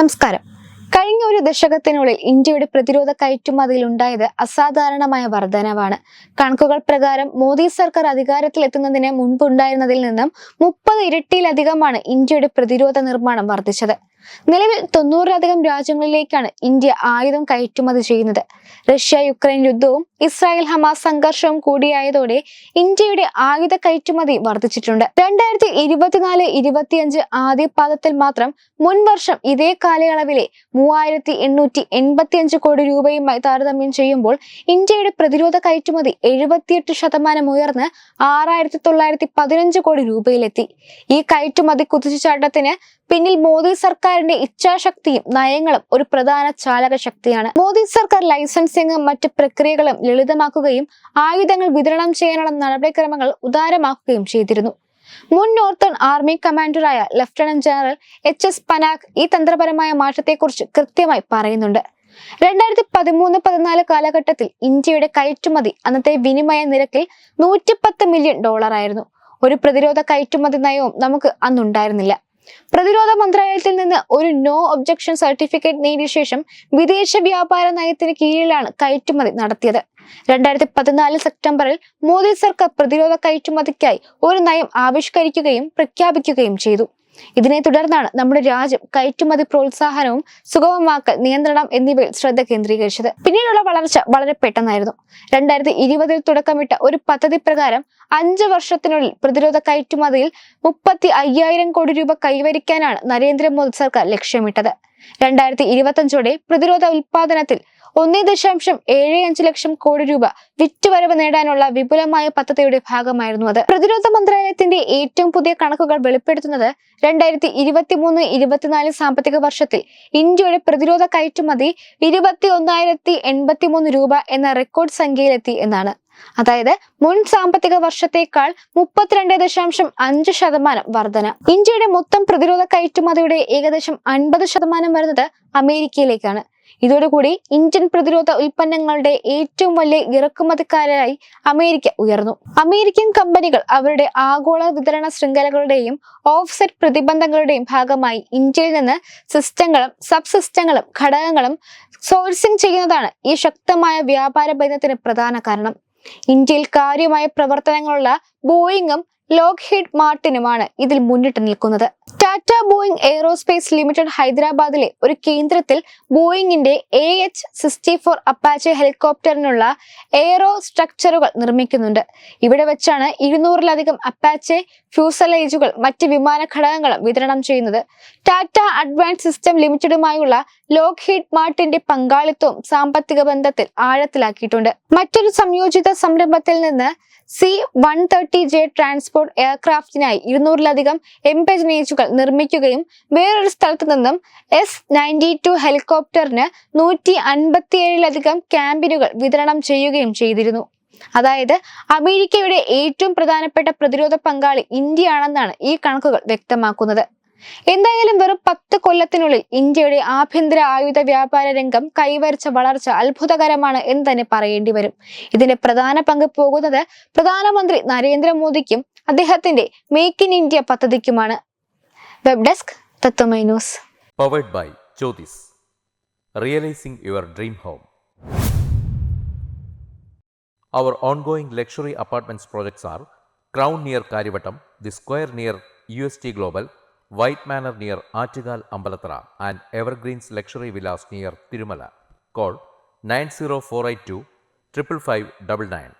നമസ്കാരം. കഴിഞ്ഞ ഒരു ദശകത്തിനുള്ളിൽ ഇന്ത്യയുടെ പ്രതിരോധ കയറ്റുമതിയിൽ ഉണ്ടായത് അസാധാരണമായ വർധനവാണ്. കണക്കുകൾ പ്രകാരം മോദി സർക്കാർ അധികാരത്തിലെത്തുന്നതിന് മുൻപുണ്ടായിരുന്നതിൽ നിന്നും മുപ്പത് ഇരട്ടിയിലധികമാണ് ഇന്ത്യയുടെ പ്രതിരോധ നിർമ്മാണം വർദ്ധിച്ചത്. നിലവിൽ തൊണ്ണൂറിലധികം രാജ്യങ്ങളിലേക്കാണ് ഇന്ത്യ ആയുധം കയറ്റുമതി ചെയ്യുന്നത്. റഷ്യ യുക്രൈൻ യുദ്ധവും ഇസ്രായേൽ ഹമാസ് സംഘർഷവും കൂടിയായതോടെ ഇന്ത്യയുടെ ആയുധ കയറ്റുമതി വർദ്ധിച്ചിട്ടുണ്ട്. രണ്ടായിരത്തി ഇരുപത്തിനാല് ഇരുപത്തിയഞ്ച് ആദ്യ പാദത്തിൽ മാത്രം മുൻ വർഷം ഇതേ കാലയളവിലെ മൂവായിരത്തി എണ്ണൂറ്റി എൺപത്തിയഞ്ച് കോടി രൂപയുമായി താരതമ്യം ചെയ്യുമ്പോൾ ഇന്ത്യയുടെ പ്രതിരോധ കയറ്റുമതി എഴുപത്തിയെട്ട് ശതമാനം ഉയർന്ന് ആറായിരത്തി തൊള്ളായിരത്തി പതിനഞ്ച് കോടി രൂപയിലെത്തി. ഈ കയറ്റുമതി കുതിച്ചുചാട്ടത്തിന് പിന്നിൽ മോദി സർക്കാരിന്റെ ഇച്ഛാശക്തിയും നയങ്ങളും ഒരു പ്രധാന ചാലക ശക്തിയാണ്. മോദി സർക്കാർ ലൈസൻസിംഗും മറ്റ് പ്രക്രിയകളും ലളിതമാക്കുകയും ആയുധങ്ങൾ വിതരണം ചെയ്യാനുള്ള നടപടിക്രമങ്ങൾ ഉദാരമാക്കുകയും ചെയ്തിരുന്നു. മുൻ northern army കമാൻഡറായ lieutenant general H S Panag ഈ തന്ത്രപരമായ മാറ്റത്തെക്കുറിച്ച് കൃത്യമായി പറയുന്നുണ്ട്. രണ്ടായിരത്തി പതിമൂന്ന് പതിനാല് കാലഘട്ടത്തിൽ ഇന്ത്യയുടെ കയറ്റുമതി അന്നത്തെ വിനിമയ നിരക്കിൽ നൂറ്റിപ്പത്ത് മില്യൺ ഡോളർ ആയിരുന്നു ഒരു പ്രതിരോധ കയറ്റുമതി നയവും നമുക്ക് അന്നുണ്ടായിരുന്നില്ല. പ്രതിരോധ മന്ത്രാലയത്തിൽ നിന്ന് ഒരു നോ ഒബ്ജക്ഷൻ സർട്ടിഫിക്കറ്റ് നേടിയ ശേഷം വിദേശ വ്യാപാര നയത്തിന് കീഴിലാണ് കയറ്റുമതി നടത്തിയത്. രണ്ടായിരത്തി പതിനാല് സെപ്റ്റംബറിൽ മോദി സർക്കാർ പ്രതിരോധ കയറ്റുമതിക്കായി ഒരു നയം ആവിഷ്കരിക്കുകയും പ്രഖ്യാപിക്കുകയും ചെയ്തു. ഇതിനെ തുടർന്നാണ് നമ്മുടെ രാജ്യം കയറ്റുമതി പ്രോത്സാഹനവും സുഗമമാക്കൽ നിയന്ത്രണം എന്നിവയിൽ ശ്രദ്ധ കേന്ദ്രീകരിച്ചത്. പിന്നീടുള്ള വളർച്ച വളരെ പെട്ടെന്നായിരുന്നു. രണ്ടായിരത്തി ഇരുപതിൽ തുടക്കമിട്ട ഒരു പദ്ധതി പ്രകാരം അഞ്ച് വർഷത്തിനുള്ളിൽ പ്രതിരോധ കയറ്റുമതിയിൽ മുപ്പത്തി അയ്യായിരം കോടി രൂപ കൈവരിക്കാനാണ് നരേന്ദ്രമോദി സർക്കാർ ലക്ഷ്യമിട്ടത്. രണ്ടായിരത്തി ഇരുപത്തഞ്ചോടെ പ്രതിരോധ ഉൽപാദനത്തിൽ ഒന്നേ ദശാംശം ഏഴ് അഞ്ച് ലക്ഷം കോടി രൂപ വിറ്റുവരവ് നേടാനുള്ള വിപുലമായ പദ്ധതിയുടെ ഭാഗമായിരുന്നു അത്. പ്രതിരോധ മന്ത്രാലയത്തിന്റെ ഏറ്റവും പുതിയ കണക്കുകൾ വെളിപ്പെടുത്തുന്നത് രണ്ടായിരത്തി ഇരുപത്തി മൂന്ന് ഇരുപത്തിനാല് സാമ്പത്തിക വർഷത്തിൽ ഇന്ത്യയുടെ പ്രതിരോധ കയറ്റുമതി ഇരുപത്തി ഒന്നായിരത്തി എൺപത്തി മൂന്ന് രൂപ എന്ന റെക്കോർഡ് സംഖ്യയിലെത്തി എന്നാണ്. അതായത് മുൻ സാമ്പത്തിക വർഷത്തേക്കാൾ മുപ്പത്തിരണ്ട് ദശാംശം അഞ്ച് ശതമാനം വർധന. ഇന്ത്യയുടെ മൊത്തം പ്രതിരോധ കയറ്റുമതിയുടെ ഏകദേശം അൻപത് ശതമാനം വരുന്നത് അമേരിക്കയിലേക്കാണ്. ഇതോടുകൂടി ഇന്ത്യൻ പ്രതിരോധ ഉൽപ്പന്നങ്ങളുടെ ഏറ്റവും വലിയ ഇറക്കുമതിക്കാരായി അമേരിക്ക ഉയർന്നു. അമേരിക്കൻ കമ്പനികൾ അവരുടെ ആഗോള വിതരണ ശൃംഖലകളുടെയും ഓഫ്സെറ്റ് പ്രതിബന്ധങ്ങളുടെയും ഭാഗമായി ഇന്ത്യയിൽ നിന്ന് സിസ്റ്റങ്ങളും സബ് സിസ്റ്റങ്ങളും ഘടകങ്ങളും സോഴ്സിംഗ് ചെയ്യുന്നതാണ് ഈ ശക്തമായ വ്യാപാര ബന്ധത്തിന് പ്രധാന കാരണം. ഇന്ത്യയിൽ കാര്യമായ പ്രവർത്തനങ്ങളുള്ള ബോയിങ്ങും ലോക്ക് ഹീഡ് മാർട്ടിനുമാണ് ഇതിൽ മുന്നിട്ട് നിൽക്കുന്നത്. ടാറ്റ ബോയിങ് എയ്റോസ്പേസ് ലിമിറ്റഡ് ഹൈദരാബാദിലെ ഒരു കേന്ദ്രത്തിൽ ബോയിങ്ങിന്റെ A H sixty four Apache ഹെലികോപ്റ്ററിനുള്ള aero സ്ട്രക്ചറുകൾ നിർമ്മിക്കുന്നുണ്ട്. ഇവിടെ വെച്ചാണ് ഇരുന്നൂറിലധികം അപ്പാച്ചെ ഫ്യൂസലേജുകൾ മറ്റ് വിമാന ഘടകങ്ങളും വിതരണം ചെയ്യുന്നത്. ടാറ്റ അഡ്വാൻസ് സിസ്റ്റം ലിമിറ്റഡുമായുള്ള ലോക്ക് ഹീഡ് മാർട്ടിന്റെ പങ്കാളിത്തവും സാമ്പത്തിക ബന്ധത്തിൽ ആഴത്തിലാക്കിയിട്ടുണ്ട്. മറ്റൊരു സംയോജിത സംരംഭത്തിൽ നിന്ന് C one thirty J transport എയർക്രാഫ്റ്റിനായി ഇരുന്നൂറിലധികം എംപെജനേജുകൾ നിർമ്മിക്കുകയും വേറൊരു സ്ഥലത്തു നിന്നും എസ് നയന്റി ടു ഹെലികോപ്റ്ററിന് നൂറ്റി അൻപത്തിയേഴിലധികം ക്യാമ്പിനുകൾ വിതരണം ചെയ്യുകയും ചെയ്തിരുന്നു. അതായത് അമേരിക്കയുടെ ഏറ്റവും പ്രധാനപ്പെട്ട പ്രതിരോധ പങ്കാളി ഇന്ത്യയാണെന്നാണ് ഈ കണക്കുകൾ വ്യക്തമാക്കുന്നത്. എന്തായാലും വെറും പത്ത് കൊല്ലത്തിനുള്ളിൽ ഇന്ത്യയുടെ ആഭ്യന്തര ആയുധ വ്യാപാര രംഗം കൈവരിച്ച വളർച്ച അത്ഭുതകരമാണ് എന്ന് തന്നെ പറയേണ്ടി വരും. ഇതിന്റെ പ്രധാന പങ്ക് പോകുന്നത് പ്രധാനമന്ത്രി നരേന്ദ്രമോദിക്കും അദ്ദേഹത്തിന്റെ മേക്ക് ഇൻ ഇന്ത്യ പദ്ധതിക്കുമാണ് web desk Tatwamayi news powered by Jyothis realising your dream home Our ongoing luxury apartments projects are Crown near Karivattam, The Square near UST Global, White Manor near Achigal Ambalatra, and Evergreens Luxury Villas near Tirumala. Call 90482 55599.